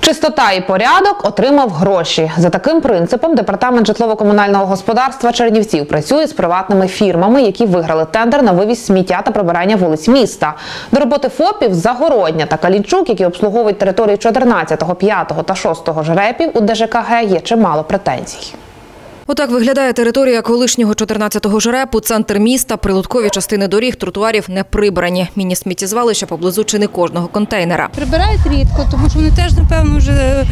Чистота і порядок отримав гроші. За таким принципом департамент житлово-комунального господарства Чернівців працює з приватними фірмами, які виграли тендер на вивіз сміття та прибирання вулиць міста. До роботи ФОПів Загородня та Калінчук, які обслуговують території 14, 5 та 6 жрепів у ДЖКГ, є чимало претензій. Отак виглядає територія колишнього 14-го жерепу, центр міста, прилуткові частини доріг, тротуарів не прибрані. Міні-сміттєзвалища поблизу чи не кожного контейнера. Прибирають рідко, тому що вони теж, напевно, вже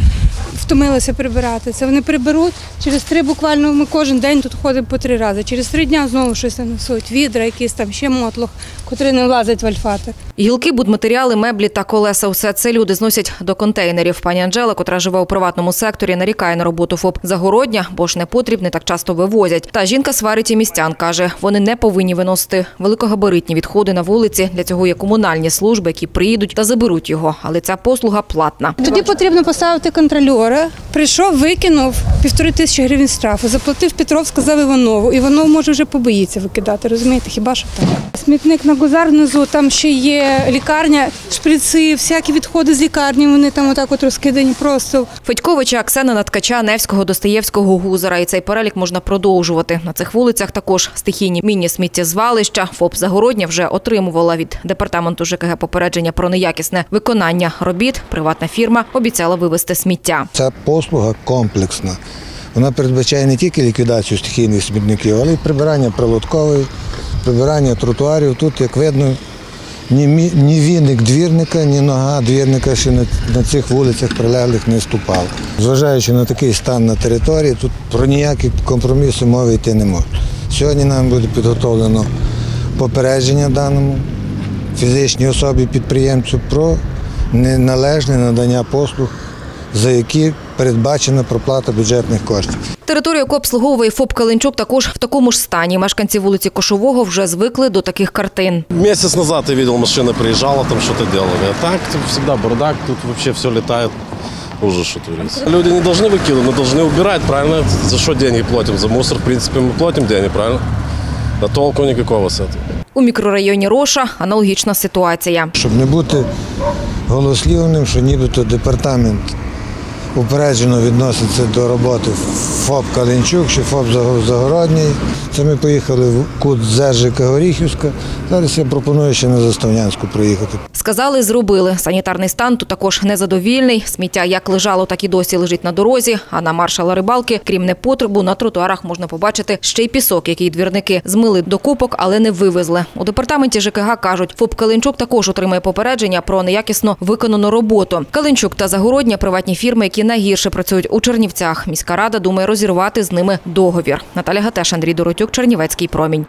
втомилися прибирати. Це вони приберуть. Через три буквально ми кожен день тут ходимо по три рази. Через три дня знову щось нанесуть. Відра, якісь там ще мотлох, котрий не влазить в альфатик. Гілки, будматеріали, меблі та колеса – усе це люди зносять до контейнерів. Пані Анжела, котра живе у приватному секторі, нарікає на роботу ФОП Загородня, бо ж не так часто вивозять. Та жінка сварить і містян, каже, вони не повинні виносити великогабаритні відходи на вулиці. Для цього є комунальні служби, які приїдуть та заберуть його. Але ця послуга платна. Тоді потрібно поставити контрольора. Прийшов, викинув півтори тисячі гривень штрафу, заплатив Петров, сказав Іванову. Іванов може вже побоїться викидати, розумієте, хіба що так. Смітник на Гузар внизу, там ще є лікарня, шприци, всякі відходи з лікарні, вони там отак от розкидані просто. Федьковича, Аксена Наткача, Невського, Достоєвського, Гузара. І цей перелік можна продовжувати. На цих вулицях також стихійні міні-сміттєзвалища. ФОП Загородня вже отримувала від департаменту ЖКГ попередження про неякісне виконання робіт. Приватна фірма обіцяла вивезти сміття. Ця послуга комплексна. Вона передбачає не тільки ліквідацію стихійних смітників, але й прибирання прилоткової, прибирання тротуарів. Тут, як видно, ні, ні віник двірника, ні нога двірника ще на, на цих вулицях прилеглих не ступав. Зважаючи на такий стан на території, тут про ніякі компроміси мови йти не може. Сьогодні нам буде підготовлено попередження даному фізичній особі підприємцю про неналежне надання послуг, за які передбачена проплата бюджетних коштів. Територію, яку обслуговує ФОП Калинчук, також в такому ж стані. Мешканці вулиці Кошового вже звикли до таких картин. Месяц назад я видел, машина приезжала, там что-то делали. А так тут всегда бардак, тут вообще все летает. Ужас, что творится. Люди не должны выкидывать, но должны убирать, правильно? За что деньги платим? За мусор, в принципе, мы платим деньги, правильно? А толку никакого с этого. У мікрорайоні Роша аналогічна ситуація. Щоб не бути голослівним, що нібито департамент упереджено відноситься до роботи ФОП Калинчук чи ФОП Заго- Загородній. Це ми поїхали в кут Зержика Горіхівська. Зараз я пропоную ще на Заставнянську проїхати. Сказали, зробили. Санітарний стан тут також незадовільний. Сміття як лежало, так і досі лежить на дорозі. А на маршала рибалки, крім непотребу, на тротуарах можна побачити ще й пісок, який двірники змили до купок, але не вивезли. У департаменті ЖКГ кажуть, ФОП Калинчук також отримає попередження про неякісно виконану роботу. Калинчук та Загородня – приватні фірми, які найгірше працюють у Чернівцях. Міська рада думає розірвати з ними договір. Наталя Гатеш, Андрій Доротюк, Чернівецький промінь.